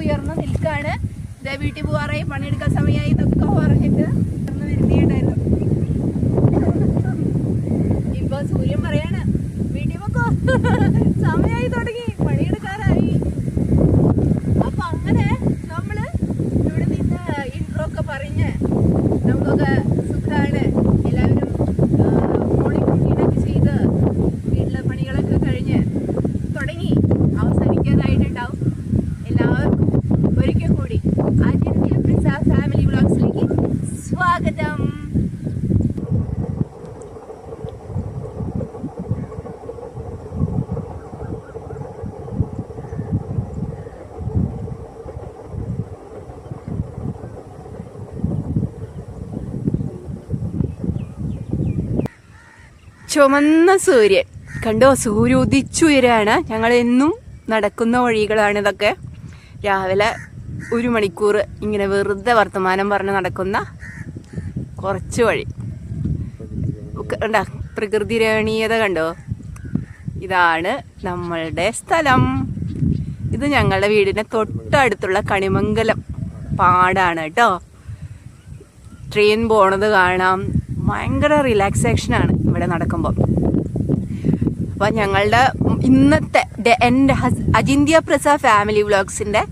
ഉദിച്ചുയർന്ന് നിൽക്കാണ്. ഇതേ വീട്ടിൽ പോവാറായി പണിയെടുക്കാൻ സമയമായി ഇതൊക്കെ പറഞ്ഞിട്ട് ഉയർന്നു വരുത്തിയിട്ടുണ്ടായിരുന്നു ഇപ്പൊ സൂര്യൻ പറയാണ് വീട്ടിൽ പോക്കോ. സമയമായി തുടങ്ങി പണിയെടുക്കാറായി. അപ്പൊ അങ്ങനെ നമ്മൾ ഇവിടെ നിന്ന് ഇൻട്രോ ഒക്കെ പറഞ്ഞ് നമുക്കൊക്കെ സുഖാണ് എല്ലാവരും മോർണിംഗ് റൂട്ടീനൊക്കെ ചെയ്ത് വീട്ടിലെ പണികളൊക്കെ കഴിഞ്ഞ് തുടങ്ങി അവസാനിക്കാനായിട്ടുണ്ടാവും എല്ലാവർക്കും ഒരിക്കൽ കൂടി ആചാര്യ പ്രിൻസ ഫാമിലി വ്ളോഗ്സിലേക്ക് സ്വാഗതം ചുമന്ന സൂര്യൻ. കണ്ടോ? സൂര്യ ഉദിച്ചുയരാണ് ഞങ്ങൾ എന്നും നടക്കുന്ന വഴികളാണ് ഇതൊക്കെ. രാവിലെ ഒരു മണിക്കൂർ ഇങ്ങനെ വെറുതെ വർത്തമാനം പറഞ്ഞ് നടക്കുന്ന കുറച്ച് വഴി. ഉണ്ടാ പ്രകൃതി രമണീയത കണ്ടോ? ഇതാണ് നമ്മളുടെ സ്ഥലം. ഇത് ഞങ്ങളുടെ വീടിന്റെ തൊട്ടടുത്തുള്ള കണിമംഗലം പാടാണ് കേട്ടോ. ട്രെയിൻ പോണത് കാണാം. ഭയങ്കര റിലാക്സേഷൻ ആണ്. ഇവിടെ നടക്കുമ്പോൾ അപ്പൊ ഞങ്ങളുടെ ഇന്നത്തെ എന്റെ അജിന്ത്യ പ്രസ ഫാമിലി വ്ളോഗ്സിന്റെ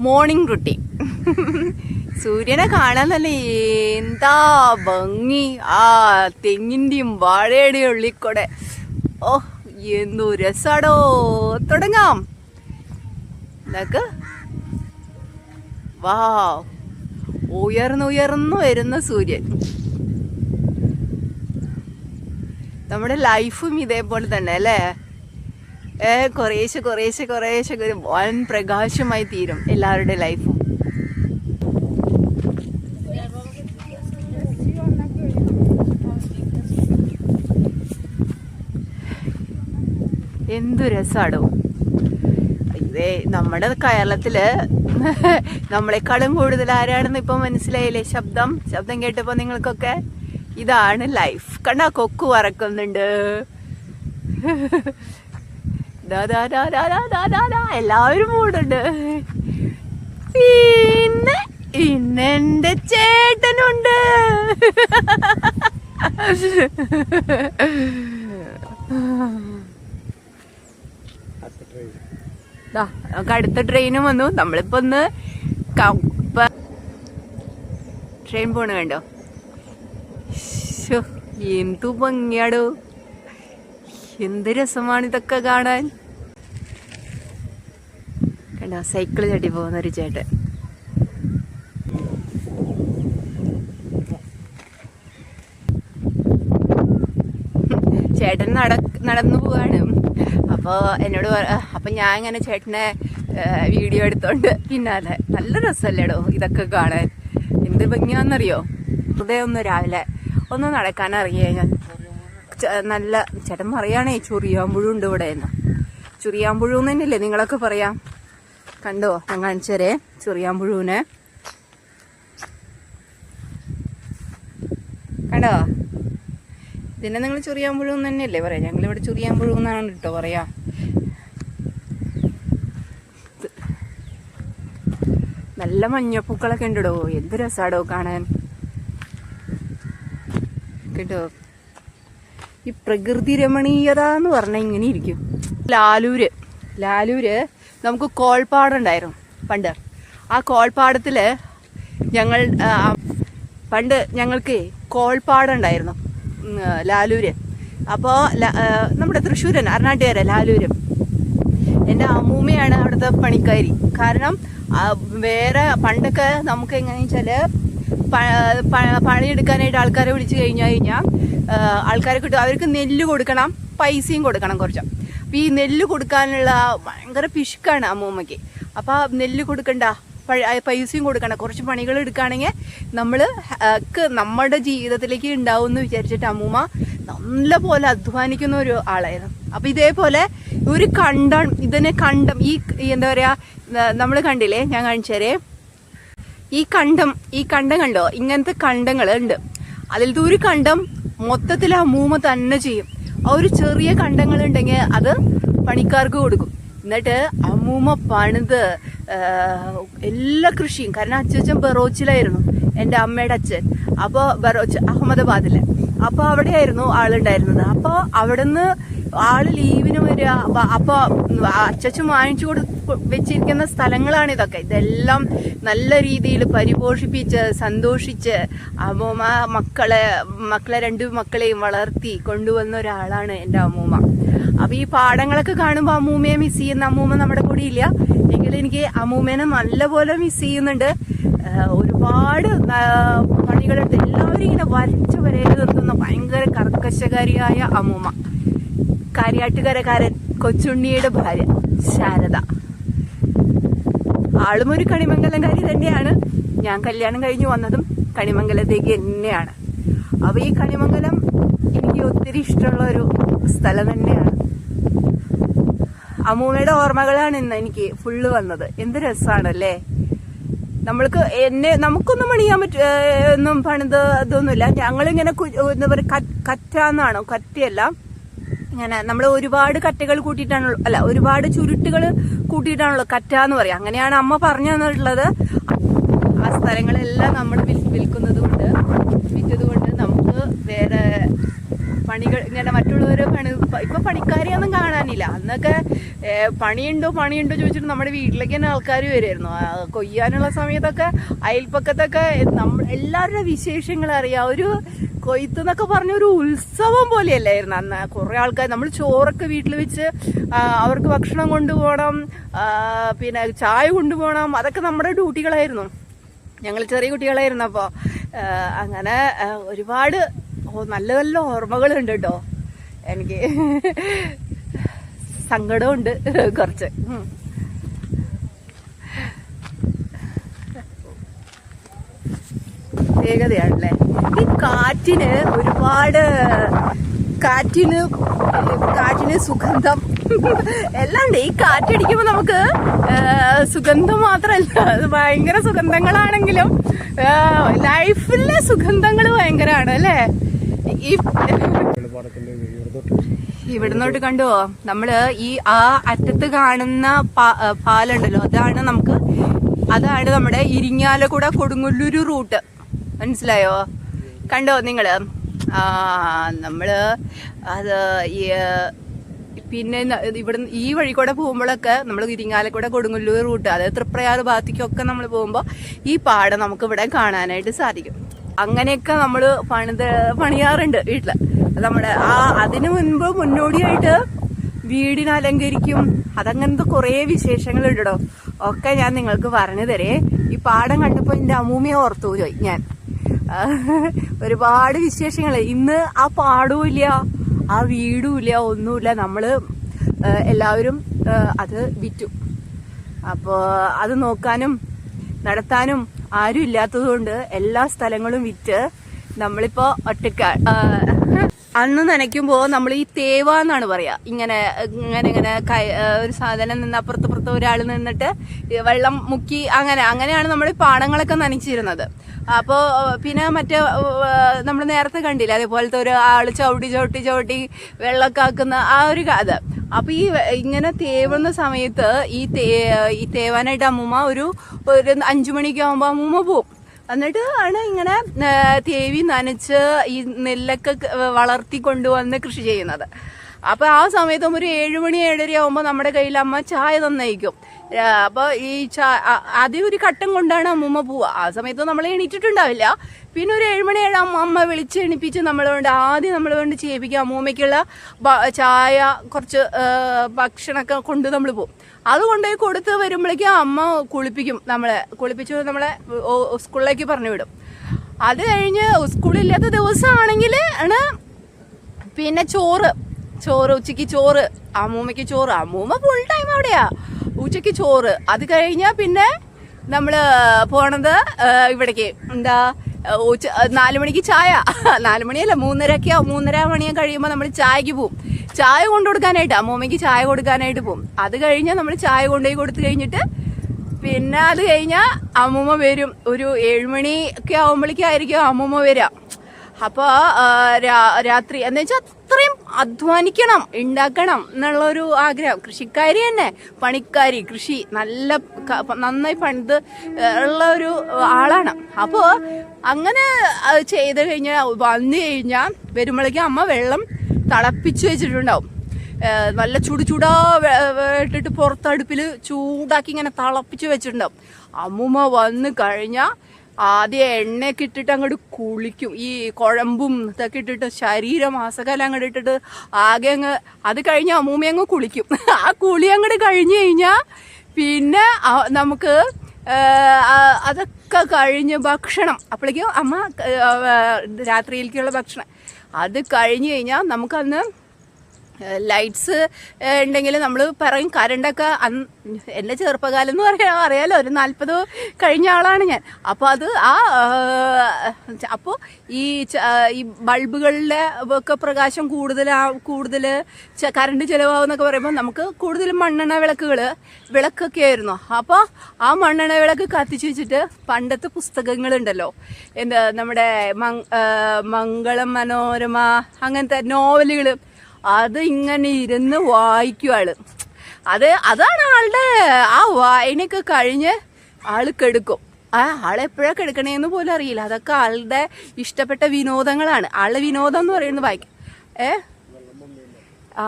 മോർണിംഗ് റുട്ടീൻ. സൂര്യനെ കാണാൻ തന്നെ എന്താ ഭംഗി. ആ തെങ്ങിന്റെയും വാഴയുടെയും ഉള്ളിക്കൂടെ. ഓ എന്തു രസാടോ. തുടങ്ങാം. എന്നൊക്കെ വാ. ഉയർന്നുയർന്നു ഉയർന്നു വരുന്ന സൂര്യൻ. നമ്മുടെ ലൈഫും ഇതേപോലെ തന്നെ അല്ലേ? ഏ കുറേശ്ശെ കുറേശ്ശെ കുറേശ്ശെ ഒരു വൻ പ്രകാശമായി തീരും എല്ലാവരുടെ ലൈഫും. എന്തു രസാടോ. ഇതേ നമ്മുടെ കേരളത്തിൽ നമ്മളെക്കാളും കൂടുതൽ ആരാണെന്ന് ഇപ്പൊ മനസ്സിലായില്ലേ? ശബ്ദം ശബ്ദം കേട്ടപ്പോ നിങ്ങൾക്കൊക്കെ ഇതാണ് ലൈഫ് കണ്ട കൊക്കു വറക്കുന്നുണ്ട്. എല്ലാവരും കൂടുണ്ട് പിന്നെ ഇന്നെന്റെ ചേട്ടനുണ്ട്. നമുക്ക് അടുത്ത ട്രെയിനും വന്നു. നമ്മളിപ്പോ ഒന്ന് ട്രെയിൻ പോണ് കണ്ടോ? ശ്ശോ, എന്തു ഭംഗിയാടോ? എന്ത് രസമാണ് ഇതൊക്കെ കാണാൻ. കണ്ടോ സൈക്കിൾ ചട്ടി പോകുന്ന ഒരു ചേട്ടൻ. ചേട്ടൻ നട നടന്നു പോവാണ്. അപ്പോൾ എന്നോട് അപ്പൊ ഞാൻ ഇങ്ങനെ ചേട്ടനെ വീഡിയോ എടുത്തോണ്ട് പിന്നാലെ. നല്ല രസമല്ലേടോ ഇതൊക്കെ കാണാൻ. എന്ത് ഭംഗിയാന്നറിയോ ഹൃദയം ഒന്ന് രാവിലെ ഒന്ന് നടക്കാൻ ഞാൻ നല്ല ചേട്ടൻ പറയാണേ ചുറിയാമ്പുഴുണ്ട് ഇവിടെ എന്ന്. ചുറിയാമ്പുഴു തന്നെയല്ലേ നിങ്ങളൊക്കെ പറയാം? കണ്ടോ? ഞാൻ കാണിച്ചേരേ ചുറിയാമ്പുഴുവിനെ. കണ്ടോ? ഇതിനെ നിങ്ങൾ ചുറിയാമ്പുഴു തന്നെയല്ലേ പറയാം? ഞങ്ങളിവിടെ ചുറിയാമ്പുഴു എന്നാണ് കേട്ടോ പറയാ. നല്ല മഞ്ഞപ്പൂക്കളൊക്കെ ഉണ്ടോ എന്ത് രസാടോ കാണാൻ. കേട്ടോ. ഈ പ്രകൃതി രമണീയത എന്ന് പറഞ്ഞാൽ ഇങ്ങനെ ഇരിക്കും. ലാലൂര്. ലാലൂര് നമുക്ക് കോൾപ്പാടുണ്ടായിരുന്നു പണ്ട്. ആ കോൾപ്പാടത്തിൽ ഞങ്ങൾ പണ്ട് ഞങ്ങൾക്ക് കോൾപ്പാടുണ്ടായിരുന്നു ലാലൂര്. അപ്പോൾ നമ്മുടെ തൃശ്ശൂരൻ അർണാട്ടുകാരെ ലാലൂര്. എന്റെ അമ്മൂമ്മയാണ് അവിടുത്തെ പണിക്കാരി. കാരണം വേറെ പണ്ടൊക്കെ നമുക്ക് എങ്ങനെയാണെന്ന് പ- പണിയെടുക്കാനായിട്ട് ആൾക്കാരെ വിളിച്ചു കഴിഞ്ഞു കഴിഞ്ഞാൽ ആൾക്കാരെ കിട്ടും. അവർക്ക് നെല്ല് കൊടുക്കണം പൈസയും കൊടുക്കണം കുറച്ച്. അപ്പം ഈ നെല്ല് കൊടുക്കാനുള്ള ഭയങ്കര പിശുക്കാണ് അമ്മൂമ്മയ്ക്ക്. അപ്പോൾ നെല്ല് കൊടുക്കണ്ട പൈസയും കൊടുക്കണം കുറച്ച് പണികൾ എടുക്കുകയാണെങ്കിൽ നമ്മൾ നമ്മുടെ ജീവിതത്തിലേക്ക് ഉണ്ടാവും എന്ന് വിചാരിച്ചിട്ട് അമ്മൂമ്മ നല്ല പോലെ അധ്വാനിക്കുന്ന ഒരു ആളായിരുന്നു. അപ്പം ഇതേപോലെ ഒരു കണ്ടം ഇതിനെ കണ്ടം ഈ എന്താ പറയുക നമ്മൾ കണ്ടില്ലേ ഞാൻ കാണിച്ചേരേ ഈ കണ്ടം ഈ കണ്ടം കണ്ടോ? ഇങ്ങനത്തെ കണ്ടങ്ങൾ ഉണ്ട്. അതിലത്തെ ഒരു കണ്ടം മൊത്തത്തിൽ ആ മൂമ തന്നെ ചെയ്യും. ആ ഒരു ചെറിയ കണ്ടങ്ങൾ ഉണ്ടെങ്കിൽ അത് പണിക്കാർക്ക് കൊടുക്കും. എന്നിട്ട് അമ്മൂമ്മ പണിത് എല്ലാ കൃഷിയും. കാരണം അച്ഛൻ ബറോച്ചിലായിരുന്നു എന്റെ അമ്മയുടെ അച്ഛൻ. അപ്പോൾ ബറോച്ച് അഹമ്മദാബാദിലെ. അപ്പോൾ അവിടെയായിരുന്നു ആളുണ്ടായിരുന്നത്. അപ്പോൾ അവിടുന്ന് ആൾ ലീവിന് വരിക അപ്പൊ- അച്ചച്ചും വാങ്ങിച്ചു കൊടു വെച്ചിരിക്കുന്ന സ്ഥലങ്ങളാണ് ഇതൊക്കെ. ഇതെല്ലാം നല്ല രീതിയിൽ പരിപോഷിപ്പിച്ച് സന്തോഷിച്ച് അമ്മൂമ്മ മക്കളെ മക്കളെ രണ്ടു മക്കളെയും വളർത്തി കൊണ്ടുവന്ന ഒരാളാണ് എന്റെ അമ്മൂമ്മ. അപ്പൊ ഈ പാടങ്ങളൊക്കെ കാണുമ്പോൾ അമ്മൂമ്മയെ മിസ് ചെയ്യുന്ന അമ്മൂമ്മ നമ്മുടെ കൂടെ ഇല്ല. എങ്കിലും എനിക്ക് അമ്മൂമ്മേനെ നല്ലപോലെ മിസ് ചെയ്യുന്നുണ്ട്. ഒരുപാട് പണികളെടുത്ത് എല്ലാവരും ഇങ്ങനെ വരച്ചു വരയിൽ നിർത്തുന്ന ഭയങ്കര കർക്കശകാരിയായ അമ്മൂമ്മ. കാര്യാട്ടുകരക്കാരൻ കൊച്ചുണ്ണിയുടെ ഭാര്യ ശാരദ. ആളും ഒരു കണിമംഗലംകാരി തന്നെയാണ്. ഞാൻ കല്യാണം കഴിഞ്ഞു വന്നതും കണിമംഗലത്തേക്ക് തന്നെയാണ്. അപ്പൊ ഈ കണിമംഗലം എനിക്ക് ഒത്തിരി ഇഷ്ടമുള്ള ഒരു സ്ഥലം തന്നെയാണ്. അമ്മൂമ്മയുടെ ഓർമ്മകളാണ് ഇന്ന് എനിക്ക് ഫുള്ള് വന്നത്. എന്ത് രസമാണല്ലേ നമ്മൾക്ക് എന്നെ നമുക്കൊന്നും പണിയാൻ പറ്റ ഒന്നും പണിത് ഇതൊന്നുമില്ല. ഞങ്ങളിങ്ങനെ എന്താ പറയുക കറ്റാന്നാണോ കറ്റയല്ല ഇങ്ങനെ നമ്മൾ ഒരുപാട് കറ്റകൾ കൂട്ടിയിട്ടാണല്ലോ അല്ല ഒരുപാട് ചുരുട്ടുകൾ കൂട്ടിയിട്ടാണല്ലോ കറ്റ എന്ന് പറയാം. അങ്ങനെയാണ് അമ്മ പറഞ്ഞു തന്നിട്ടുള്ളത്. ആ സ്ഥലങ്ങളെല്ലാം നമ്മൾ വിൽക്കുന്നത് കൊണ്ട് വിറ്റത് കൊണ്ട് നമുക്ക് വേറെ പണികൾ ഇങ്ങനെ മറ്റുള്ളവർ പണി ഇപ്പൊ പണിക്കാരെയൊന്നും കാണാനില്ല. അന്നൊക്കെ പണിയുണ്ടോ പണിയുണ്ടോ ചോദിച്ചിട്ട് നമ്മുടെ വീട്ടിലേക്ക് തന്നെ ആൾക്കാർ വരുമായിരുന്നു കൊയ്യാനുള്ള സമയത്തൊക്കെ അയൽപ്പക്കത്തൊക്കെ നമ്മൾ എല്ലാവരുടെ വിശേഷങ്ങൾ അറിയാം. ഒരു കൊയ്ത്ത് എന്നൊക്കെ പറഞ്ഞ ഒരു ഉത്സവം പോലെയല്ലായിരുന്നു അന്ന്. കുറെ ആൾക്കാർ നമ്മൾ ചോറൊക്കെ വീട്ടിൽ വെച്ച് അവർക്ക് ഭക്ഷണം കൊണ്ടുപോകണം പിന്നെ ചായ കൊണ്ടുപോകണം അതൊക്കെ നമ്മുടെ ഡ്യൂട്ടികളായിരുന്നു. ഞങ്ങൾ ചെറിയ കുട്ടികളായിരുന്നു അപ്പോൾ അങ്ങനെ ഒരുപാട് ഓ, നല്ല നല്ല ഓർമ്മകളുണ്ട് കേട്ടോ എനിക്ക് സങ്കടമുണ്ട് കുറച്ച്. വേഗതയാണല്ലേ? ഈ കാറ്റിന് ഒരുപാട് കാറ്റിന് കാറ്റിന് സുഗന്ധം. എല്ലാം ഉണ്ട് ഈ കാറ്റടിക്കുമ്പോൾ നമുക്ക് സുഗന്ധം മാത്രമല്ല ഭയങ്കര സുഗന്ധങ്ങളാണെങ്കിലും ലൈഫിലെ സുഗന്ധങ്ങൾ ഭയങ്കരമാണ് അല്ലേ? ഇവിടുന്നോട്ട് കണ്ടോ? നമ്മൾ ഈ ആ അറ്റത്ത് കാണുന്ന പാലുണ്ടല്ലോ അതാണ് നമുക്ക് അതാണ് നമ്മുടെ ഇരിങ്ങാലക്കുട കൊടുങ്ങല്ലൂര് റൂട്ട്. മനസ്സിലായോ? കണ്ടോ നിങ്ങൾ? ആ നമ്മൾ അത് പിന്നെ ഇവിടുന്ന് ഈ വഴി കൂടെ പോകുമ്പോഴൊക്കെ നമ്മൾ ഇരിങ്ങാലക്കുട കൊടുങ്ങല്ലൂർ റൂട്ട് അതായത് തൃപ്രയാർ ഭാഗത്തേക്കൊക്കെ നമ്മൾ പോകുമ്പോൾ ഈ പാടം നമുക്ക് ഇവിടെ കാണാനായിട്ട് സാധിക്കും. അങ്ങനെയൊക്കെ നമ്മൾ പണിത് പണിയാറുണ്ട് വീട്ടിൽ നമ്മുടെ ആ അതിനു മുൻപ് മുന്നോടിയായിട്ട് വീടിനെ അലങ്കരിക്കും. അതങ്ങനത്തെ കുറേ വിശേഷങ്ങളുണ്ട് ഒക്കെ ഞാൻ നിങ്ങൾക്ക് പറഞ്ഞു തരേ. ഈ പാടം കണ്ടപ്പോൾ എന്റെ അമ്മൂമ്മയെ ഓർത്തു പോയി ഞാൻ. ഒരുപാട് വിശേഷങ്ങൾ ഇന്ന് ആ പാടവും ഇല്ല ആ വീടും ഇല്ല ഒന്നുമില്ല നമ്മൾ എല്ലാവരും അത് വിറ്റു. അപ്പോൾ അത് നോക്കാനും നടത്താനും ആരും ഇല്ലാത്തതുകൊണ്ട് എല്ലാ സ്ഥലങ്ങളും വിറ്റ് നമ്മളിപ്പോ ഒറ്റക്ക അന്ന് നനയ്ക്കുമ്പോ നമ്മൾ ഈ തേവ എന്നാണ് പറയാ. ഇങ്ങനെ ഇങ്ങനെ ഇങ്ങനെ ഒരു സാധനം നിന്ന് അപ്പുറത്ത് അപ്പുറത്ത് ഒരാൾ നിന്നിട്ട് വെള്ളം മുക്കി അങ്ങനെ അങ്ങനെയാണ് നമ്മൾ പാടങ്ങളൊക്കെ നനച്ചിരുന്നത്. അപ്പോ പിന്നെ മറ്റേ നമ്മൾ നേരത്തെ കണ്ടില്ല അതേപോലത്തെ ഒരു ആൾ ചവിട്ടി ചവിട്ടി ചവിട്ടി വെള്ളമൊക്കെ ആക്കുന്ന ആ ഒരു കഥ അപ്പൊ ഈ ഇങ്ങനെ തേവുന്ന സമയത്ത് ഈ തേ ഈ തേവാനായിട്ട് അമ്മൂമ്മ ഒരു ഒരു അഞ്ചു മണിക്ക് ആകുമ്പോ അമ്മൂമ്മ പോവും. എന്നിട്ട് ആണ് ഇങ്ങനെ തേവി നനച്ച് ഈ നെല്ലൊക്കെ വളർത്തി കൊണ്ടുവന്ന് കൃഷി ചെയ്യുന്നത്. അപ്പൊ ആ സമയത്ത് ഒരു ഏഴുമണി ഏഴര ആകുമ്പോൾ നമ്മുടെ കയ്യിൽ അമ്മ ചായ തന്നയിക്കും. അപ്പോൾ അപ്പൊ ഈ ചാ ആദ്യം ഒരു കട്ടം കൊണ്ടാണ് അമ്മൂമ്മ പോവുക ആ സമയത്ത് നമ്മൾ എണീറ്റിട്ടുണ്ടാവില്ല. പിന്നെ ഒരു ഏഴുമണി ഏഴ് അമ്മ വിളിച്ച് എണിപ്പിച്ച് നമ്മളെ ആദ്യം നമ്മളെ കൊണ്ട് ചെയ്യിപ്പിക്കും അമ്മൂമ്മയ്ക്കുള്ള ചായ കുറച്ച് ഭക്ഷണമൊക്കെ കൊണ്ട് നമ്മൾ പോകും അത് കൊണ്ടുപോയി കൊടുത്ത് വരുമ്പോഴേക്കും അമ്മ കുളിപ്പിക്കും നമ്മളെ. കുളിപ്പിച്ച് നമ്മളെ സ്കൂളിലേക്ക് പറഞ്ഞു വിടും. അത് കഴിഞ്ഞ് സ്കൂളില്ലാത്ത ദിവസമാണെങ്കിൽ ആണ് പിന്നെ ചോറ്. ചോറ് ഉച്ചയ്ക്ക് ചോറ്. അമ്മൂമ്മയ്ക്ക് ചോറ്. അമ്മൂമ്മ ഫുൾ ടൈം അവിടെയാ. ഉച്ചയ്ക്ക് ചോറ്. അത് കഴിഞ്ഞാൽ പിന്നെ നമ്മൾ പോണത് ഇവിടേക്ക്. എന്താ ഉച്ച നാല് മണിക്ക് ചായ. നാല് മണിയല്ല മൂന്നരക്കോ മൂന്നര മണിയും കഴിയുമ്പോൾ നമ്മൾ ചായക്ക് പോവും. ചായ കൊണ്ടു കൊടുക്കാനായിട്ട് അമ്മൂമ്മയ്ക്ക് ചായ കൊടുക്കാനായിട്ട് പോവും. അത് കഴിഞ്ഞാൽ നമ്മൾ ചായ കൊണ്ടുപോയി കൊടുത്തു കഴിഞ്ഞിട്ട് പിന്നെ അത് കഴിഞ്ഞാൽ അമ്മൂമ്മ വരും. ഒരു ഏഴുമണി ഒക്കെ ആവുമ്പോഴേക്കായിരിക്കും അമ്മൂമ്മ വരിക അപ്പോൾ രാത്രി എന്ന് വെച്ചാൽ അധ്വാനിക്കണം ഉണ്ടാക്കണം എന്നുള്ളൊരു ആഗ്രഹം. കൃഷിക്കാരി തന്നെ പണിക്കാരി കൃഷി നല്ല നന്നായി പണിത് ഉള്ള ഒരു ആളാണ്. അപ്പോൾ അങ്ങനെ ചെയ്ത് കഴിഞ്ഞാൽ വന്നു കഴിഞ്ഞാൽ വരുമ്പോഴേക്കും അമ്മ വെള്ളം തിളപ്പിച്ച് വെച്ചിട്ടുണ്ടാവും. നല്ല ചൂട് ചുടാ ഇട്ടിട്ട് പുറത്തടുപ്പിൽ ചൂടാക്കി ഇങ്ങനെ തിളപ്പിച്ച് വെച്ചിട്ടുണ്ടാവും. അമ്മുമ്മ വന്നു കഴിഞ്ഞാൽ ആദ്യം എണ്ണയൊക്കെ ഇട്ടിട്ട് അങ്ങോട്ട് കുളിക്കും. ഈ കുഴമ്പും ഇതൊക്കെ ഇട്ടിട്ട് ശരീരം മാസകാലം അങ്ങോട്ട് ഇട്ടിട്ട് ആകെ അങ്ങ് അത് കഴിഞ്ഞ് അമ്മൂമ്മ അങ്ങ് കുളിക്കും. ആ കുളി അങ്ങോട്ട് കഴിഞ്ഞ് കഴിഞ്ഞാൽ പിന്നെ നമുക്ക് അതൊക്കെ കഴിഞ്ഞ് ഭക്ഷണം. അപ്പോഴേക്കും അമ്മ രാത്രിയിലേക്കുള്ള ഭക്ഷണം. അത് കഴിഞ്ഞ് കഴിഞ്ഞാൽ നമുക്കന്ന് ലൈറ്റ്സ് ഉണ്ടെങ്കിൽ നമ്മൾ പറയും. കരണ്ടൊക്കെ അന്ന് എന്റെ ചെറുപ്പകാലം എന്ന് പറയാൻ അറിയാലോ ഒരു നാൽപ്പത് കഴിഞ്ഞ ആളാണ് ഞാൻ. അപ്പോൾ അത് ആ അപ്പോൾ ഈ ഈ ബൾബുകളുടെ ഒക്കെ പ്രകാശം കൂടുതൽ കൂടുതൽ കറണ്ട് ചിലവാകുന്നൊക്കെ പറയുമ്പോൾ നമുക്ക് കൂടുതലും മണ്ണെണ്ണ വിളക്കുകൾ വിളക്കൊക്കെ ആയിരുന്നു. അപ്പോൾ ആ മണ്ണെണ്ണ വിളക്ക് കത്തിച്ച് വെച്ചിട്ട് പണ്ടത്തെ പുസ്തകങ്ങളുണ്ടല്ലോ. എന്താ നമ്മുടെ മംഗളം മനോരമ അങ്ങനത്തെ നോവലുകൾ അത് ഇങ്ങനെ ഇരുന്ന് വായിക്കും ആൾ. അത് അതാണ് ആളുടെ ആ വായനയൊക്കെ കഴിഞ്ഞ് ആൾ കെടുക്കും. ആ ആളെപ്പോഴൊക്കെ എടുക്കണേന്ന് പോലും അറിയില്ല. അതൊക്കെ ആളുടെ ഇഷ്ടപ്പെട്ട വിനോദങ്ങളാണ്. ആളുടെ വിനോദം എന്ന് പറയുന്നത് വായിക്കും ഏ? ആ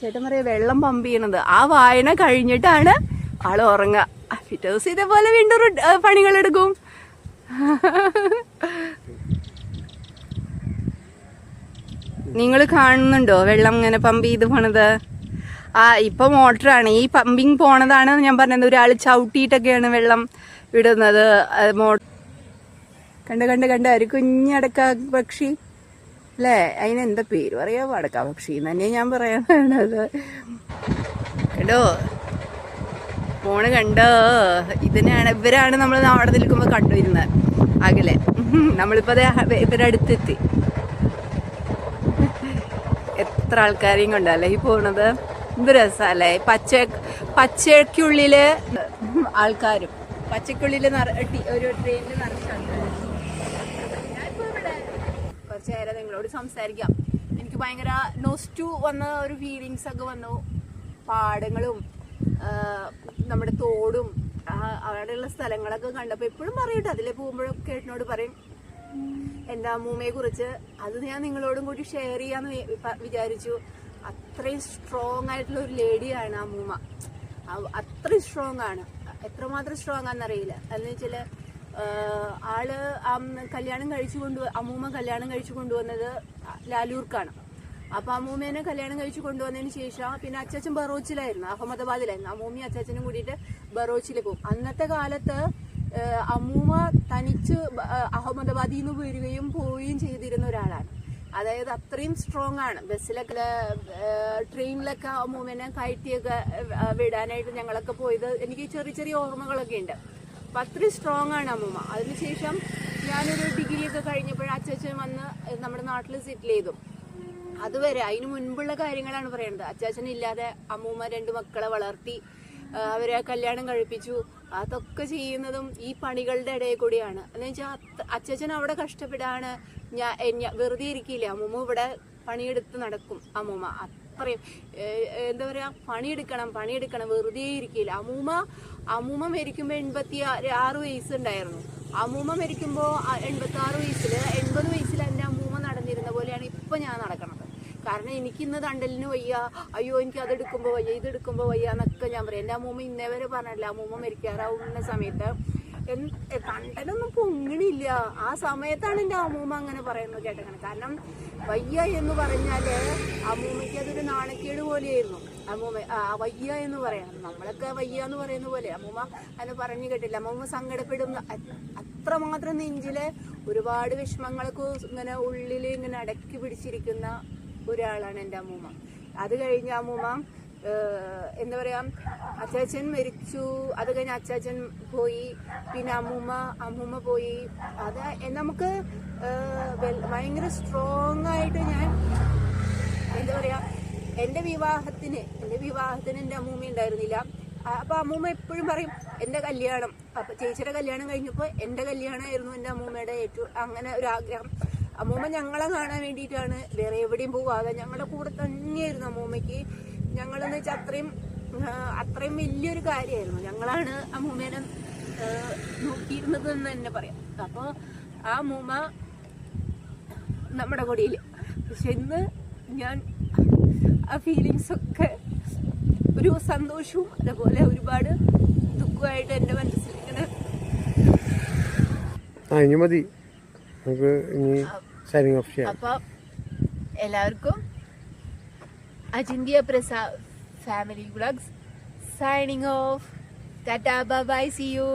ചേട്ടൻ പറയാ വെള്ളം പമ്പ് ചെയ്യണത്. ആ വായന കഴിഞ്ഞിട്ടാണ് ആൾ ഉറങ്ങുക. പിറ്റേ ദിവസം ഇതേപോലെ വീണ്ടും പണികളെടുക്കും. നിങ്ങൾ കാണുന്നുണ്ടോ? വെള്ളം ഇങ്ങനെ പമ്പ് ചെയ്ത് പോണത്? ആ ഇപ്പൊ മോട്ടറാണ് ഈ പമ്പിങ് പോണതാണ് ഞാൻ പറഞ്ഞത്. ഒരാൾ ചവിട്ടിയിട്ടൊക്കെയാണ് വെള്ളം വിടുന്നത് അത് കണ്ട് കണ്ട് കണ്ട്. ഒരു കുഞ്ഞടക്ക പക്ഷി. അല്ലേ? അതിനെന്താ പേര് പറയാ അടക്ക പക്ഷി എന്ന് ഞാൻ പറയാനുള്ളത് കേട്ടോ ഫോണ് കണ്ടോ? ഇതിനാണ് ഇവരാണ് നമ്മൾ അവിടെ നിൽക്കുമ്പോൾ കണ്ടുവരുന്നത്. അകലെ. നമ്മളിപ്പോ ദേ ഇവരടുത്തെത്തി. എത്ര ആൾക്കാരെയും കൊണ്ടല്ലേ ഈ പോണത് എന്ത് രസമല്ലേ പച്ച പച്ചക്കുള്ളിൽ ആൾക്കാരും. ടി- ഒരു ട്രെയിനിൽ നിറച്ച കുറച്ചു നേരം നിങ്ങളോട് സംസാരിക്കാം. എനിക്ക് ഭയങ്കര നോസ്റ്റു വന്ന ഒരു ഫീലിങ്സ് ഒക്കെ വന്നു. പാടങ്ങളും നമ്മുടെ തോടും അവിടെയുള്ള സ്ഥലങ്ങളൊക്കെ കണ്ടപ്പോൾ എപ്പോഴും പറയട്ടെ. അതിലെ പോകുമ്പോഴൊക്കെ ഏട്ടനോട് പറയും എന്റെ അമ്മൂമ്മയെ കുറിച്ച് അത് ഞാൻ നിങ്ങളോടും കൂടി ഷെയർ ചെയ്യാന്ന് വിചാരിച്ചു. അത്രയും സ്ട്രോങ് ആയിട്ടുള്ള ഒരു ലേഡിയാണ് അമ്മൂമ്മ. അത്രയും സ്ട്രോങ് ആണ്. എത്രമാത്രം സ്ട്രോങ് ആണെന്നറിയില്ല എന്ന് വെച്ചാൽ ആൾ കല്യാണം കഴിച്ചു കൊണ്ടു അമ്മൂമ്മ കല്യാണം കഴിച്ചു കൊണ്ടുവന്നത് ലാലൂർക്കാണ്. അപ്പൊ അമ്മൂമ്മേനെ കല്യാണം കഴിച്ചു കൊണ്ടുവന്നതിന് ശേഷം പിന്നെ അച്ചാച്ചൻ ബറോച്ചിലായിരുന്നു അഹമ്മദാബാദിലായിരുന്നു. അമ്മൂമ്മയും അച്ചാച്ചനും കൂടിയിട്ട് ബറോച്ചിൽ പോകും. അന്നത്തെ കാലത്ത് അമ്മൂമ്മ തനിച്ച് അഹമ്മദാബാദിൽ നിന്ന് വരികയും പോവുകയും ചെയ്തിരുന്ന ഒരാളാണ്. അതായത് അത്രയും സ്ട്രോങ് ആണ്. ബസ്സിലൊക്കെ ട്രെയിനിലൊക്കെ അമ്മൂമ്മനെ കയറ്റിയൊക്കെ വിടാനായിട്ട് ഞങ്ങളൊക്കെ പോയത് എനിക്ക് ചെറിയ ചെറിയ ഓർമ്മകളൊക്കെ ഉണ്ട്. അപ്പൊ അത്രയും സ്ട്രോങ് ആണ് അമ്മൂമ്മ. അതിനുശേഷം ഞാനൊരു ഡിഗ്രി ഒക്കെ കഴിഞ്ഞപ്പോൾ അച്ചാച്ചൻ വന്ന് നമ്മുടെ നാട്ടിൽ സെറ്റിൽ ചെയ്തു. അതുവരെ അതിന് മുൻപുള്ള കാര്യങ്ങളാണ് പറയുന്നത് അച്ചാച്ചൻ ഇല്ലാതെ അമ്മൂമ്മ രണ്ട് മക്കളെ വളർത്തി അവരെ കല്യാണം കഴിപ്പിച്ചു. അതൊക്കെ ചെയ്യുന്നതും ഈ പണികളുടെ ഇടയിൽ കൂടിയാണ്. എന്ന് വെച്ചാൽ അച്ചാച്ചൻ അവിടെ കഷ്ടപ്പെടാണ്. ഞാൻ വെറുതെ ഇരിക്കില്ല? അമ്മൂമ്മ ഇവിടെ പണിയെടുത്ത് നടക്കും. അമ്മൂമ്മ അത്രയും എന്താ പറയാ പണിയെടുക്കണം പണിയെടുക്കണം. വെറുതെ ഇരിക്കില്ല? അമ്മൂമ്മ അമ്മൂമ്മ മരിക്കുമ്പോൾ എൺപത്തി ആറ് വയസ്സുണ്ടായിരുന്നു. അമ്മൂമ്മ മരിക്കുമ്പോൾ എൺപത്തി ആറ് വയസ്സിൽ എൺപത് വയസ്സിൽ എന്റെ അമ്മൂമ്മ നടന്നിരുന്ന പോലെയാണ് ഇപ്പൊ ഞാൻ നടക്കുന്നത് കാരണം എനിക്ക് ഇന്ന് തണ്ടലിന് വയ്യ. അയ്യോ എനിക്ക് അത് എടുക്കുമ്പോൾ വയ്യ ഇത് എടുക്കുമ്പോൾ വയ്യ എന്നൊക്കെ ഞാൻ പറയും. എന്റെ അമ്മൂമ്മ ഇന്നേ വരെ പറഞ്ഞില്ല അമ്മൂമ്മ മരിക്കാറാവുന്ന സമയത്ത് തണ്ടനൊന്നും പൊങ്ങണില്ല. ആ സമയത്താണ് എന്റെ അമ്മൂമ്മ അങ്ങനെ പറയുന്നത് കേട്ടങ്ങനെ കാരണം വയ്യ എന്ന് പറഞ്ഞാൽ അമ്മൂമ്മയ്ക്ക് അതൊരു നാണക്കേട് പോലെയായിരുന്നു. അമ്മൂമ്മ ആ, വയ്യ എന്ന് പറയാം. നമ്മളൊക്കെ വയ്യ എന്ന് പറയുന്ന പോലെ. അമ്മൂമ്മ അത് പറഞ്ഞു കേട്ടില്ല. അമ്മൂമ്മ സങ്കടപ്പെടുന്ന അത്രമാത്രം നെഞ്ചിലെ ഒരുപാട് വിഷമങ്ങളൊക്കെ ഇങ്ങനെ ഉള്ളിൽ ഇങ്ങനെ അടക്കി പിടിച്ചിരിക്കുന്ന ഒരാളാണ് എന്റെ അമ്മൂമ്മ. അത് കഴിഞ്ഞ അമ്മൂമ്മ എന്താ പറയാ അച്ചാച്ചൻ മരിച്ചു. അത് കഴിഞ്ഞ് അച്ചാച്ചൻ പോയി. പിന്നെ അമ്മൂമ്മ അമ്മൂമ്മ പോയി. അത് നമുക്ക് ഭയങ്കര സ്ട്രോങ് ആയിട്ട് ഞാൻ എന്താ പറയാ എന്റെ വിവാഹത്തിന് എന്റെ വിവാഹത്തിന് എന്റെ അമ്മൂമ്മ ഉണ്ടായിരുന്നില്ല. അപ്പൊ അമ്മൂമ്മ എപ്പോഴും പറയും എന്റെ കല്യാണം. അപ്പൊ ചേച്ചിയുടെ കല്യാണം കഴിഞ്ഞപ്പോൾ എന്റെ കല്യാണമായിരുന്നു എന്റെ അമ്മൂമ്മയുടെ ഏറ്റവും അങ്ങനെ ഒരു ആഗ്രഹം. അമ്മൂമ്മ ഞങ്ങളെ കാണാൻ വേണ്ടിയിട്ടാണ്. വേറെ എവിടെയും പോകാതെ ഞങ്ങളുടെ കൂടെ തന്നെയായിരുന്നു അമ്മൂമ്മയ്ക്ക്. ഞങ്ങളെന്ന് വെച്ചാൽ അത്രയും അത്രയും വലിയൊരു കാര്യമായിരുന്നു. ഞങ്ങളാണ് അമ്മൂമ്മേനെ നോക്കിയിരുന്നത് എന്ന് തന്നെ പറയാം. അപ്പോൾ ആ അമ്മൂമ്മ നമ്മുടെ കൊടിയിൽ. പക്ഷെ ഇന്ന് ഞാൻ ആ ഫീലിങ്സൊക്കെ ഒരു സന്തോഷവും അതുപോലെ ഒരുപാട് ദുഃഖമായിട്ട് എന്റെ മനസ്സിൽ ഇങ്ങനെ ആ ഇനി മതി. നമുക്ക് ഇനി അപ്പൊ എല്ലാവർക്കും അജിന്ത്യ പ്രസാ family vlogs signing off tata bye see you